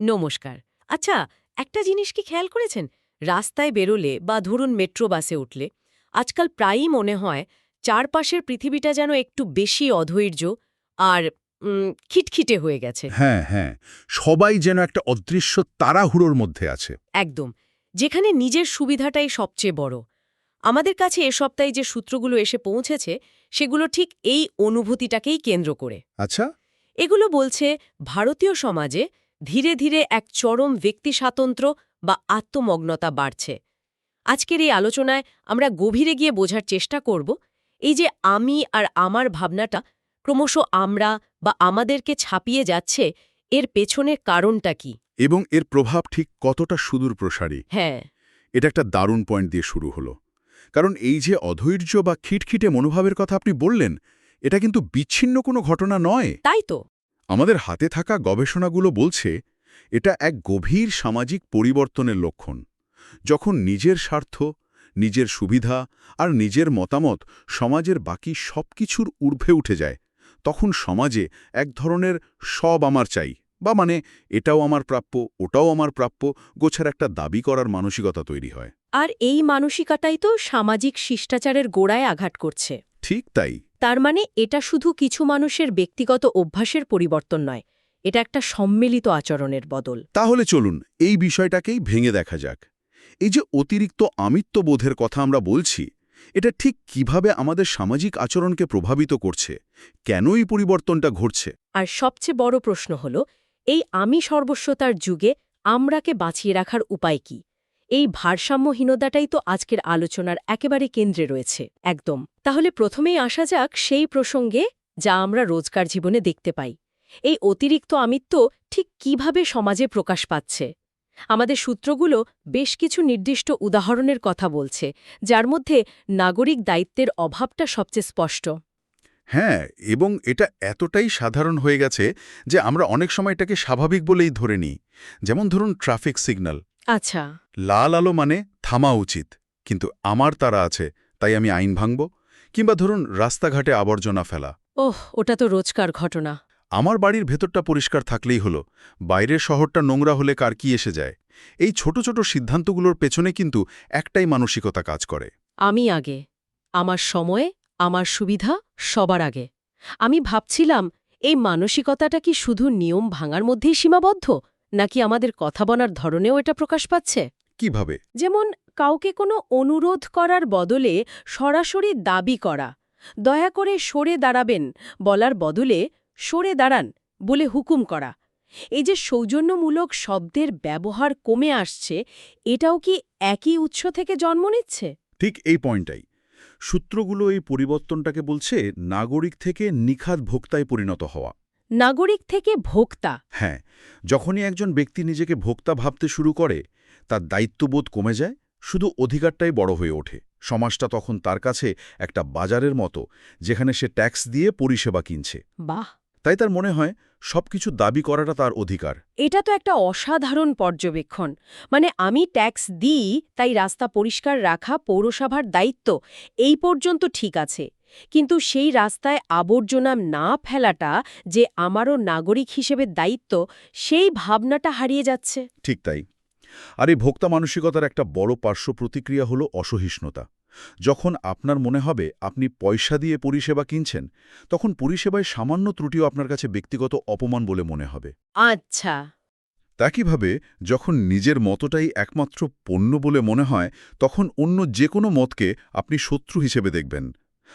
নমস্কার। আচ্ছা একটা জিনিস কি খেয়াল করেছেন? রাস্তায় বেরোলে বা ধরুন মেট্রো বাসে উঠলে আজকাল প্রায়ই মনে হয় চারপাশের পৃথিবীটা যেন একটু বেশি অধৈর্য আর খিটখিটে হয়ে গেছে। হ্যাঁ হ্যাঁ সবাই যেন একটা অদৃশ্য তাড়াহুড়োর মধ্যে আছে। একদম যেখানে নিজের সুবিধাটাই সবচেয়ে বড়। আমাদের কাছে এ সপ্তাহে যে সূত্রগুলো এসে পৌঁছেছে সেগুলো ঠিক এই অনুভূতিটাকেই কেন্দ্র করে। আচ্ছা? এগুলো বলছে ভারতীয় সমাজে ধীরে ধীরে এক চরম ব্যক্তি স্বাতন্ত্র্য বা আত্মমগ্নতা বাড়ছে। আজকের এই আলোচনায় আমরা গভীরে গিয়ে বোঝার চেষ্টা করব এই যে আমি আর আমার ভাবনাটা ক্রমশ আমরা বা আমাদেরকে ছাপিয়ে যাচ্ছে এর পেছনের কারণটা কি? এবং এর প্রভাব ঠিক কতটা সুদূর প্রসারী? হ্যাঁ। এটা একটা দারুণ পয়েন্ট দিয়ে শুরু হলো। কারণ এই যে অধৈর্য বা খিটখিটে মনোভাবের কথা আপনি বললেন এটা কিন্তু বিচ্ছিন্ন কোনো ঘটনা নয়। তাই তো। আমাদের হাতে থাকা গবেষণাগুলো বলছে এটা এক গভীর সামাজিক পরিবর্তনের লক্ষণ। যখন নিজের স্বার্থ নিজের সুবিধা আর নিজের মতামত সমাজের বাকি সবকিছুর ঊর্ধ্বে উঠে যায় তখন সমাজে এক ধরনের সব আমার চাই বা মানে এটাও আমার প্রাপ্য ওটাও আমার প্রাপ্য গোছার একটা দাবি করার মানসিকতা তৈরি হয়। আর এই মানসিকতাই তো সামাজিক শিষ্টাচারের গোড়ায় আঘাত করছে। ঠিক তাই। তার মানে এটা শুধু কিছু মানুষের ব্যক্তিগত অভ্যাসের পরিবর্তন নয় এটা একটা সম্মিলিত আচরণের বদল। তাহলে চলুন এই বিষয়টাকেই ভেঙে দেখা যাক। এই যে অতিরিক্ত আমিত্ববোধের কথা আমরা বলছি এটা ঠিক কীভাবে আমাদের সামাজিক আচরণকে প্রভাবিত করছে? কেন এই পরিবর্তনটা ঘটছে? আর সবচেয়ে বড় প্রশ্ন হল এই আমি সর্বস্বতার যুগে আমরাকে বাঁচিয়ে রাখার উপায় কি? এই ভারসাম্যহীনতাটাই তো আজকের আলোচনার একেবারে কেন্দ্রে রয়েছে, একদম। তাহলে প্রথমেই আসা যাক সেই প্রসঙ্গে যা আমরা রোজকার জীবনে দেখতে পাই। এই অতিরিক্ত আমিত্ব ঠিক কীভাবে সমাজে প্রকাশ পাচ্ছে? আমাদের সূত্রগুলো বেশ কিছু নির্দিষ্ট উদাহরণের কথা বলছে, যার মধ্যে নাগরিক দায়িত্বের অভাবটা সবচেয়ে স্পষ্ট। হ্যাঁ এবং এটা এতটাই সাধারণ হয়ে গেছে যে আমরা অনেক সময় এটাকে স্বাভাবিক বলেই ধরে নিই। যেমন ধরুন ট্রাফিক সিগন্যাল। আচ্ছা। লাল আলো মানে থামা উচিত কিন্তু আমার তারা আছে তাই আমি আইন ভাঙব কিংবা ধরুন রাস্তাঘাটে আবর্জনা ফেলা। ওহ ওটা তো রোজকার ঘটনা। আমার বাড়ির ভেতরটা পরিষ্কার থাকলেই হলো বাইরের শহরটা নোংরা হলে কার কি এসে যায়। এই ছোট ছোট সিদ্ধান্তগুলোর পেছনে কিন্তু একটাই মানসিকতা কাজ করে। আমি আগে আমার সময়ে আমার সুবিধা সবার আগে। আমি ভাবছিলাম এই মানসিকতাটা কি শুধু নিয়ম ভাঙার মধ্যেই সীমাবদ্ধ? নাকি আমাদের কথা বলার ধরনেও এটা প্রকাশ পাচ্ছে? কীভাবে? যেমন কাউকে কোনো অনুরোধ করার বদলে সরাসরি দাবি করা দয়া করে সরে দাঁড়াবেন বলার বদলে সরে দাঁড়ান বলে হুকুম করা। এই যে সৌজন্যমূলক শব্দের ব্যবহার কমে আসছে এটাও কি একই উৎস থেকে জন্ম নিচ্ছে? ঠিক এই পয়েন্টটাই। সূত্রগুলো এই পরিবর্তনটাকে বলছে নাগরিক থেকে নিখাত ভোক্তায় পরিণত হওয়া। নাগরিক থেকে ভোক্তা। হ্যাঁ যখনই একজন ব্যক্তি নিজেকে ভোক্তা ভাবতে শুরু করে তার দায়িত্ববোধ কমে যায় শুধু অধিকারটাই বড় হয়ে ওঠে। সমাজটা তখন তার কাছে একটা বাজারের মতো যেখানে সে ট্যাক্স দিয়ে পরিষেবা কিনছে। বাহ! তাই তার মনে হয় সবকিছু দাবি করাটা তার অধিকার। এটা তো একটা অসাধারণ পর্যবেক্ষণ। মানে আমি ট্যাক্স দিই তাই রাস্তা পরিষ্কার রাখা পৌরসভার দায়িত্ব এই পর্যন্ত ঠিক আছে। কিন্তু সেই রাস্তায় আবর্জনা না ফেলাটা যে আমারও নাগরিক হিসেবে দায়িত্ব সেই ভাবনাটা হারিয়ে যাচ্ছে। ঠিক তাই। আর এই ভোক্তা মানসিকতার একটা বড় পার্শ্ব প্রতিক্রিয়া হল অসহিষ্ণুতা। যখন আপনার মনে হবে আপনি পয়সা দিয়ে পরিষেবা কিনছেন তখন পরিষেবায় সামান্য ত্রুটিও আপনার কাছে ব্যক্তিগত অপমান বলে মনে হবে। আচ্ছা। তা কীভাবে? যখন নিজের মতটাই একমাত্র পণ্য বলে মনে হয় তখন অন্য যে কোনো মতকে আপনি শত্রু হিসেবে দেখবেন।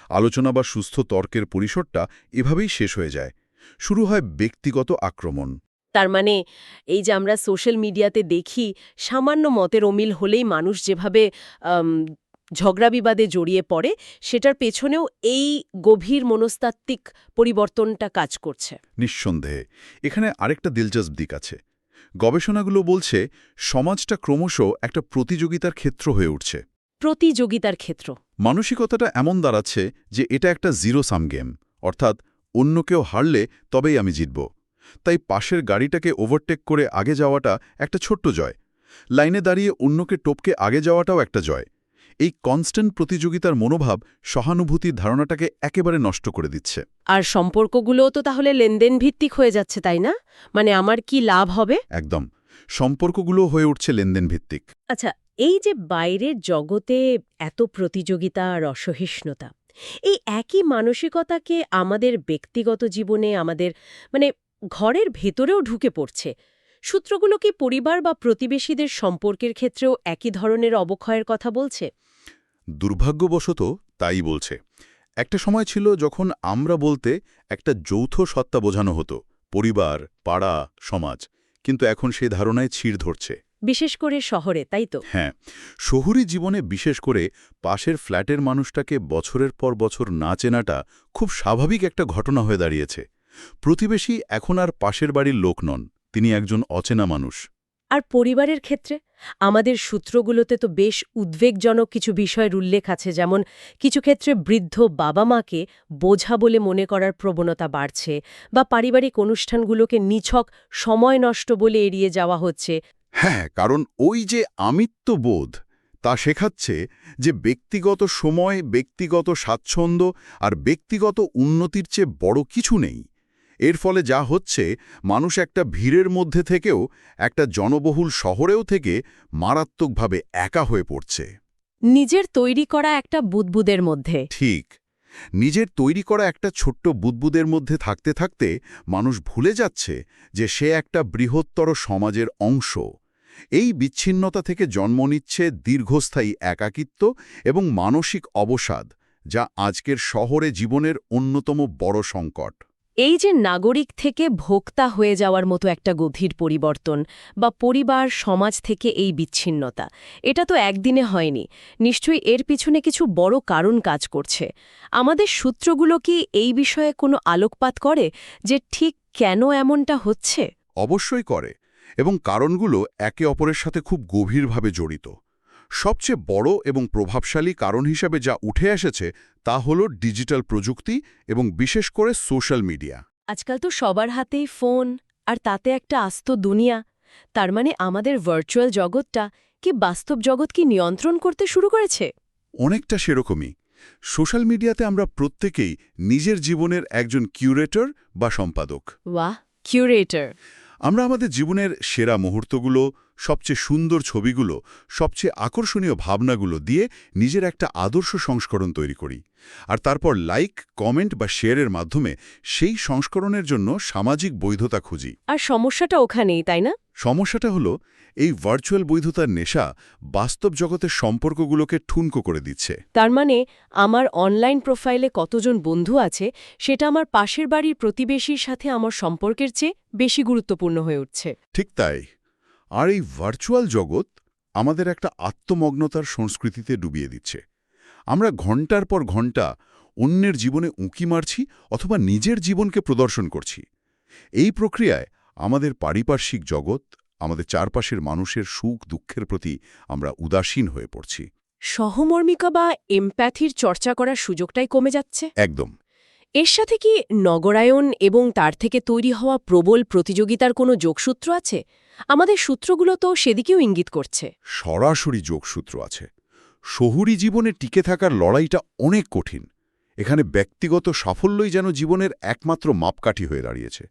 আলোচনা বা সুস্থ তর্কের পরিসরটা এভাবেই শেষ হয়ে যায়। শুরু হয় ব্যক্তিগত আক্রমণ। তার মানে এই যে আমরা সোশ্যাল মিডিয়াতে দেখি সামান্য মতের অমিল হলেই মানুষ যেভাবে ঝগড়া বিবাদে জড়িয়ে পড়ে সেটার পেছনেও এই গভীর মনস্তাত্ত্বিক পরিবর্তনটা কাজ করছে। নিঃসন্দেহে। এখানে আরেকটা দিলচস্প দিক আছে। গবেষণাগুলো বলছে সমাজটা ক্রমশ একটা প্রতিযোগিতার ক্ষেত্র হয়ে উঠছে। প্রতিযোগিতার ক্ষেত্র। মানসিকতাটা এমন দাঁড়াচ্ছে যে এটা একটা জিরো সাম গেম অর্থাৎ অন্য কেউ হারলে তবেই আমি জিতব। তাই পাশের গাড়িটাকে ওভারটেক করে আগে যাওয়াটা একটা ছোট্ট জয়। লাইনে দাঁড়িয়ে অন্যকে টপকে আগে যাওয়াটাও একটা জয়। এই কনস্ট্যান্ট প্রতিযোগিতার মনোভাব সহানুভূতির ধারণাটাকে একেবারে নষ্ট করে দিচ্ছে। আর সম্পর্কগুলোও তো তাহলে লেনদেন ভিত্তিক হয়ে যাচ্ছে তাই না? মানে আমার কি লাভ হবে? একদম। সম্পর্কগুলো হয়ে উঠছে লেনদেন ভিত্তিক আচ্ছা এই যে বাইরের জগতে এত প্রতিযোগিতা আর অসহিষ্ণুতা, এই একই মানসিকতাকে আমাদের ব্যক্তিগত জীবনে, আমাদের মানে ঘরের ভেতরেও ঢুকে পড়ছে। সূত্রগুলো কি পরিবার বা প্রতিবেশীদের সম্পর্কের ক্ষেত্রেও একই ধরনের অবক্ষয়ের কথা বলছে? দুর্ভাগ্যবশত তাই বলছে। একটা সময় ছিল যখন আমরা বলতে একটা যৌথ সত্তা বোঝানো হতো, পরিবার, পাড়া, সমাজ, কিন্তু এখন সেই ধারণায় ছিঁড় ধরছে। বিশেষ করে শহরে তাই তো? হ্যাঁ শহুরি জীবনে বিশেষ করে পাশের ফ্ল্যাটের মানুষটাকে বছরের পর বছর না চেনাটা খুব স্বাভাবিক একটা ঘটনা হয়ে দাঁড়িয়েছে। প্রতিবেশী এখন আর পাশের বাড়ির লোক নন তিনি একজন অচেনা মানুষ। আর পরিবারের ক্ষেত্রে? আমাদের সূত্রগুলোতে তো বেশ উদ্বেগজনক কিছু বিষয়ের উল্লেখ আছে যেমন কিছু ক্ষেত্রে বৃদ্ধ বাবা মাকে বোঝা বলে মনে করার প্রবণতা বাড়ছে বা পারিবারিক অনুষ্ঠানগুলোকে নিছক সময় নষ্ট বলে এড়িয়ে যাওয়া হচ্ছে। হ্যাঁ কারণ ওই যে আমিত্ববোধ তা শেখাচ্ছে যে ব্যক্তিগত সময় ব্যক্তিগত স্বাচ্ছন্দ্য আর ব্যক্তিগত উন্নতির চেয়ে বড় কিছু নেই। এর ফলে যা হচ্ছে মানুষ একটা ভিড়ের মধ্যে থেকেও একটা জনবহুল শহরেও থেকে মারাত্মকভাবে একা হয়ে পড়ছে। নিজের তৈরি করা একটা বুদবুদের মধ্যে। ঠিক। নিজের তৈরি করা একটা ছোট্ট বুদবুদের মধ্যে থাকতে থাকতে মানুষ ভুলে যাচ্ছে যে সে একটা বৃহত্তর সমাজের অংশ। এই বিচ্ছিন্নতা থেকে জন্ম নিচ্ছে দীর্ঘস্থায়ী একাকিত্ব এবং মানসিক অবসাদ, যা আজকের শহরে জীবনের অন্যতম বড় সংকট। এই যে নাগরিক থেকে ভোক্তা হয়ে যাওয়ার মতো একটা গভীর পরিবর্তন বা পরিবার, সমাজ থেকে এই বিচ্ছিন্নতা, এটা তো একদিনে হয়নি। নিশ্চয়ই এর পিছনে কিছু বড় কারণ কাজ করছে। আমাদের সূত্রগুলো কি এই বিষয়ে কোনো আলোকপাত করে যে ঠিক কেন এমনটা হচ্ছে? অবশ্যই করে, এবং কারণগুলো একে অপরের সাথে খুব গভীরভাবে জড়িত। সবচেয়ে বড় এবং প্রভাবশালী কারণ হিসাবে যা উঠে এসেছে তা হল ডিজিটাল প্রযুক্তি এবং বিশেষ করে সোশ্যাল মিডিয়া। আজকাল তো সবার হাতেই ফোন আর তাতে একটা আস্ত দুনিয়া। তার মানে আমাদের ভার্চুয়াল জগৎটা কি বাস্তব জগৎ কি নিয়ন্ত্রণ করতে শুরু করেছে? অনেকটা সেরকমই। সোশ্যাল মিডিয়াতে আমরা প্রত্যেকেই নিজের জীবনের একজন কিউরেটর বা সম্পাদক। ওয়াহ কিউরেটর আমরা আমাদের জীবনের সেরা মুহূর্তগুলো সবচেয়ে সুন্দর ছবিগুলো সবচেয়ে আকর্ষণীয় ভাবনাগুলো দিয়ে নিজের একটা আদর্শ সংস্করণ তৈরি করি। আর তারপর লাইক কমেন্ট বা শেয়ারের মাধ্যমে সেই সংস্করণের জন্য সামাজিক বৈধতা খুঁজি। আর সমস্যাটা ওখানেই তাই না? সমস্যাটা হলো এই ভার্চুয়াল বৈধতার নেশা বাস্তব জগতের সম্পর্কগুলোকে ঠুনকো করে দিচ্ছে। তার মানে আমার অনলাইন প্রোফাইলে কতজন বন্ধু আছে সেটা আমার পাশের বাড়ির প্রতিবেশীর সাথে আমার সম্পর্কের চেয়ে বেশি গুরুত্বপূর্ণ হয়ে উঠছে। ঠিক তাই। আর এই ভার্চুয়াল জগৎ আমাদের একটা আত্মমগ্নতার সংস্কৃতিতে ডুবিয়ে দিচ্ছে। আমরা ঘণ্টার পর ঘণ্টা অন্যের জীবনে উঁকি মারছি অথবা নিজের জীবনকে প্রদর্শন করছি। এই প্রক্রিয়ায় আমাদের পারিপার্শ্বিক জগৎ আমাদের চারপাশের মানুষের সুখ দুঃখের প্রতি আমরা উদাসীন হয়ে পড়ছি। সহমর্মিকা বা এমপ্যাথির চর্চা করার সুযোগটাই কমে যাচ্ছে? একদম। এর সাথে কি নগরায়ন এবং তার থেকে তৈরি হওয়া প্রবল প্রতিযোগিতার কোনো যোগসূত্র আছে? আমাদের সূত্রগুলো তো সেদিকেও ইঙ্গিত করছে। সরাসরি যোগসূত্র আছে। শহুরি জীবনে টিকে থাকার লড়াইটা অনেক কঠিন। এখানে ব্যক্তিগত সাফল্যই যেন জীবনের একমাত্র মাপকাঠি হয়ে দাঁড়িয়েছে।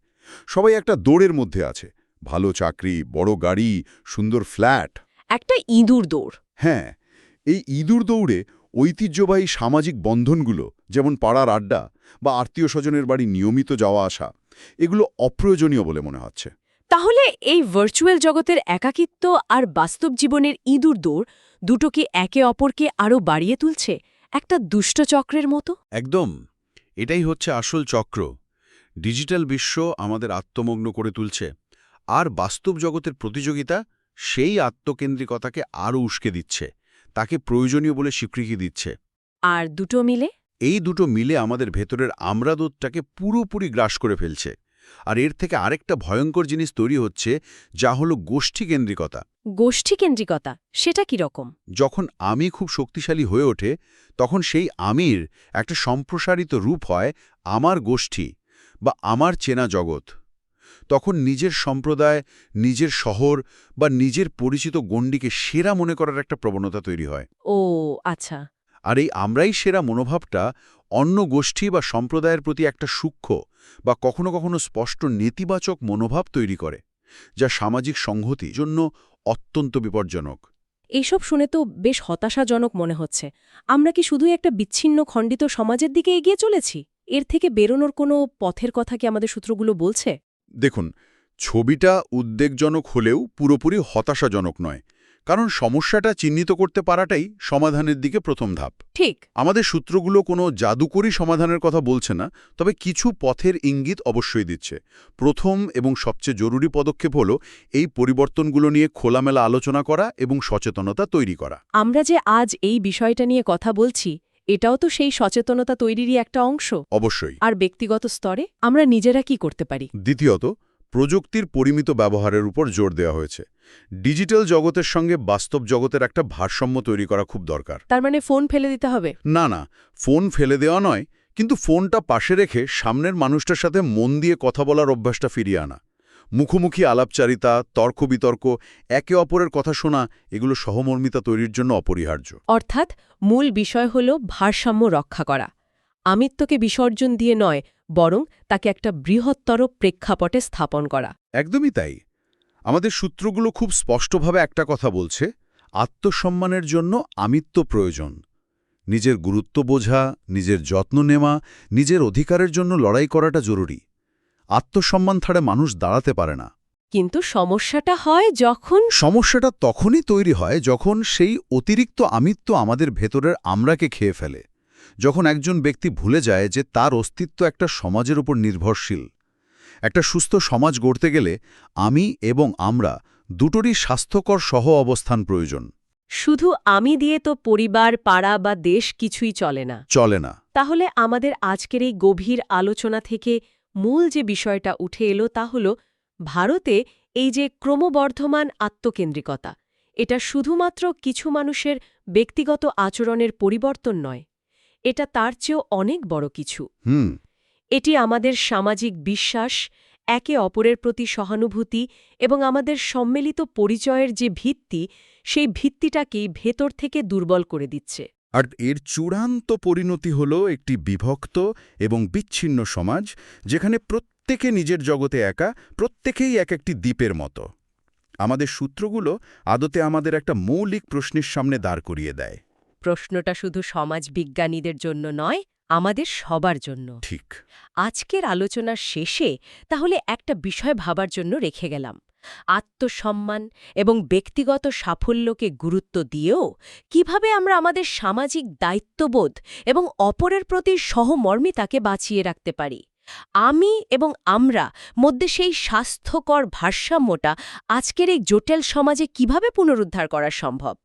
সবাই একটা দৌড়ের মধ্যে আছে। ভালো চাকরি বড় গাড়ি সুন্দর ফ্ল্যাট। একটা ইঁদুর দৌড়। হ্যাঁ এই ইঁদুর দৌড়ে ঐতিহ্যবাহী সামাজিক বন্ধনগুলো যেমন পাড়ার আড্ডা বা আত্মীয় স্বজনের বাড়ি নিয়মিত যাওয়া আসা এগুলো অপ্রয়োজনীয় বলে মনে হচ্ছে। তাহলে এই ভার্চুয়াল জগতের একাকিত্ব আর বাস্তব জীবনের ইঁদুর দৌড় দুটো কি একে অপরকে আরও বাড়িয়ে তুলছে একটা দুষ্ট চক্রের মতো? একদম। এটাই হচ্ছে আসল চক্র। ডিজিটাল বিশ্ব আমাদের আত্মমগ্ন করে তুলছে। আর বাস্তব জগতের প্রতিযোগিতা সেই আত্মকেন্দ্রিকতাকে আরও উস্কে দিচ্ছে তাকে প্রয়োজনীয় বলে স্বীকৃতি দিচ্ছে। আর দুটো মিলে? এই দুটো মিলে আমাদের ভেতরের আমরাদোধটাকে পুরোপুরি গ্রাস করে ফেলছে। আর এর থেকে আরেকটা ভয়ঙ্কর জিনিস তৈরি হচ্ছে যা হলো গোষ্ঠীকেন্দ্রিকতা। গোষ্ঠীকেন্দ্রিকতা সেটা কি রকম? যখন আমি খুব শক্তিশালী হয়ে ওঠে তখন সেই আমির একটা সম্প্রসারিত রূপ হয় আমার গোষ্ঠী বা আমার চেনা জগৎ। তখন নিজের সম্প্রদায় নিজের শহর বা নিজের পরিচিত গণ্ডিকে সেরা মনে করার একটা প্রবণতা তৈরি হয়। ও আচ্ছা। আর এই আমরাই সেরা মনোভাবটা অন্য গোষ্ঠী বা সম্প্রদায়ের প্রতি একটা সূক্ষ্ম বা কখনো কখনো স্পষ্ট নেতিবাচক মনোভাব তৈরি করে যা সামাজিক সংহতি জন্য অত্যন্ত বিপজ্জনক। এইসব শুনে তো বেশ হতাশাজনক মনে হচ্ছে। আমরা কি শুধুই একটা বিচ্ছিন্ন খণ্ডিত সমাজের দিকে এগিয়ে চলেছি? এর থেকে বেরোনোর কোনো পথের কথা কি আমাদের সূত্রগুলো বলছে? দেখুন ছবিটা উদ্বেগজনক হলেও পুরোপুরি হতাশাজনক নয়। কারণ সমস্যাটা চিহ্নিত করতে পারাটাই সমাধানের দিকে প্রথম ধাপ। ঠিক। আমাদের সূত্রগুলো কোনো জাদুকরী সমাধানের কথা বলছে না তবে কিছু পথের ইঙ্গিত অবশ্যই দিচ্ছে। প্রথম এবং সবচেয়ে জরুরি পদক্ষেপ হল এই পরিবর্তনগুলো নিয়ে খোলামেলা আলোচনা করা এবং সচেতনতা তৈরি করা। আমরা যে আজ এই বিষয়টা নিয়ে কথা বলছি এটাও তো সেই সচেতনতা তৈরিরই একটা অংশ। অবশ্যই। আর ব্যক্তিগত স্তরে আমরা নিজেরা কি করতে পারি? দ্বিতীয়ত প্রযুক্তির পরিমিত ব্যবহারের উপর জোর দেওয়া হয়েছে। ডিজিটাল জগতের সঙ্গে বাস্তব জগতের একটা ভারসাম্য তৈরি করা খুব দরকার। তার মানে ফোন ফেলে দিতে হবে? না না ফোন ফেলে দেওয়া নয় কিন্তু ফোনটা পাশে রেখে সামনের মানুষটার সাথে মন দিয়ে কথা বলার অভ্যাসটা ফিরিয়ে আনা। মুখোমুখি আলাপচারিতা তর্ক বিতর্ক একে অপরের কথা শোনা এগুলো সহমর্মিতা তৈরির জন্য অপরিহার্য। অর্থাৎ মূল বিষয় হল ভারসাম্য রক্ষা করা। আমিত্বকে বিসর্জন দিয়ে নয় বরং তাকে একটা বৃহত্তর প্রেক্ষাপটে স্থাপন করা। একদমই তাই। আমাদের সূত্রগুলো খুব স্পষ্টভাবে একটা কথা বলছে আত্মসম্মানের জন্য আমিত্ব প্রয়োজন। নিজের গুরুত্ব বোঝা নিজের যত্ন নেওয়া নিজের অধিকারের জন্য লড়াই করাটা জরুরি। আত্মসম্মান ছাড়া মানুষ দাঁড়াতে পারে না। কিন্তু সমস্যাটা হয় যখন সমস্যাটা তখনই তৈরি হয় যখন সেই অতিরিক্ত আমিত্ব আমাদের ভেতরের আমরাকে খেয়ে ফেলে। যখন একজন ব্যক্তি ভুলে যায় যে তার অস্তিত্ব একটা সমাজের উপর নির্ভরশীল একটা সুস্থ সমাজ গড়তে গেলে আমি এবং আমরা দুটোরই স্বাস্থ্যকর সহ অবস্থান প্রয়োজন। শুধু আমি দিয়ে তো পরিবার পাড়া বা দেশ কিছুই চলে না। চলে না। তাহলে আমাদের আজকের এই গভীর আলোচনা থেকে মূল যে বিষয়টা উঠে এলো তা হল ভারতে এই যে ক্রমবর্ধমান আত্মকেন্দ্রিকতা এটা শুধুমাত্র কিছু মানুষের ব্যক্তিগত আচরণের পরিবর্তন নয় এটা তার চেয়েও অনেক বড় কিছু। হুম। এটি আমাদের সামাজিক বিশ্বাস একে অপরের প্রতি সহানুভূতি এবং আমাদের সম্মিলিত পরিচয়ের যে ভিত্তি সেই ভিত্তিটাকেই ভেতর থেকে দুর্বল করে দিচ্ছে। আর এর চূড়ান্ত পরিণতি হল একটি বিভক্ত এবং বিচ্ছিন্ন সমাজ যেখানে প্রত্যেকে নিজের জগতে একা প্রত্যেকেই এক একটি দ্বীপের মতো। আমাদের সূত্রগুলো আদতে আমাদের একটা মৌলিক প্রশ্নের সামনে দাঁড় করিয়ে দেয়। প্রশ্নটা শুধু সমাজ বিজ্ঞানীদের জন্য নয় আমাদের সবার জন্য। ঠিক। আজকের আলোচনার শেষে তাহলে একটা বিষয় ভাবার জন্য রেখে গেলাম। আত্মসম্মান এবং ব্যক্তিগত সাফল্যকে গুরুত্ব দিয়েও কীভাবে আমরা আমাদের সামাজিক দায়িত্ববোধ এবং অপরের প্রতি সহমর্মিতাকে বাঁচিয়ে রাখতে পারি। আমি এবং আমরা মধ্যে সেই স্বাস্থ্যকর ভারসাম্যটা আজকের এই জটিল সমাজে কীভাবে পুনরুদ্ধার করা সম্ভব?